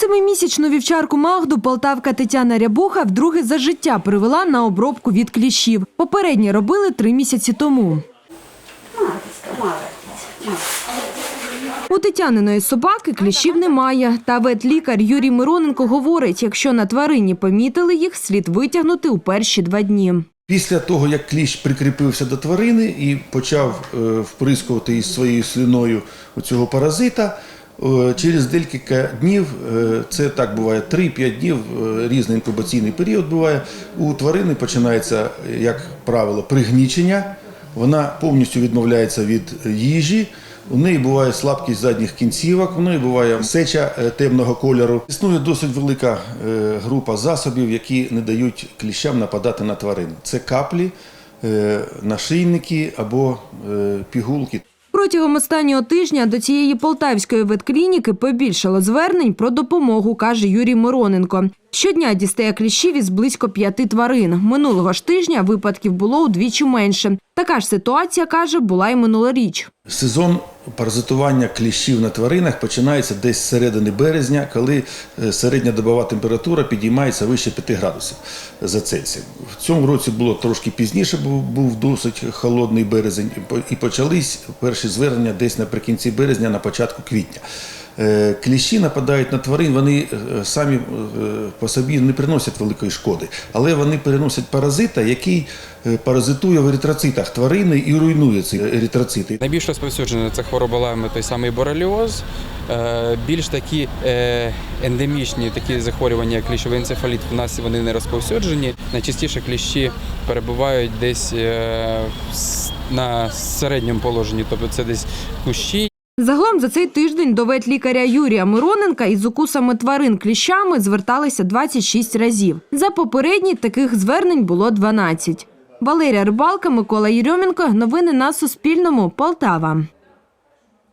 Семимісячну вівчарку Магду полтавка Тетяна Рябуха вдруге за життя привела на обробку від кліщів. Попередні робили три місяці тому. У Тетяниної собаки кліщів немає. Та ветлікар Юрій Мироненко говорить, якщо на тварині помітили їх, слід витягнути у перші два дні. Після того, як кліщ прикріпився до тварини і почав е, вприскувати із своєю слиною цього паразита, через декілька днів, е, це так буває 3-5 днів, е, різний інкубаційний період буває, у тварини починається, як правило, пригнічення, вона повністю відмовляється від їжі. У неї буває слабкість задніх кінцівок, у неї буває сеча е, темного кольору. Існує досить велика е, група засобів, які не дають кліщам нападати на тварин. Це каплі, е, нашийники або е, пігулки. Протягом останнього тижня до цієї полтавської ветклініки побільшало звернень про допомогу, каже Юрій Мироненко. Щодня дістає кліщів із близько п'яти тварин. Минулого ж тижня випадків було удвічі менше. Така ж ситуація, каже, була й минулоріч. Сезон паразитування кліщів на тваринах починається десь з середини березня, коли е, середня добова температура підіймається вище 5 градусів за Цельсієм. В цьому році було трошки пізніше, бо був досить холодний березень, і почались перші звернення десь наприкінці березня, на початку квітня. Е, Кліщі нападають на тварин, вони е, самі е, по собі не приносять великої шкоди, але вони переносять паразита, який паразитує в еритроцитах тварини і руйнує ці еритроцити. Найбільш розповсюджена це хвороба лайма, той самий бореліоз. Більш такі ендемічні такі захворювання, як кліщовий енцефаліт, в нас вони не розповсюджені. Найчастіше кліщі перебувають десь на середньому положенні, тобто це десь кущі Загалом за цей тиждень до ветлікаря Юрія Мироненка із укусами тварин кліщами зверталися 26 разів. За попередній таких звернень було 12. Валерія Рибалка, Микола Єрьомінко. Новини на Суспільному. Полтава.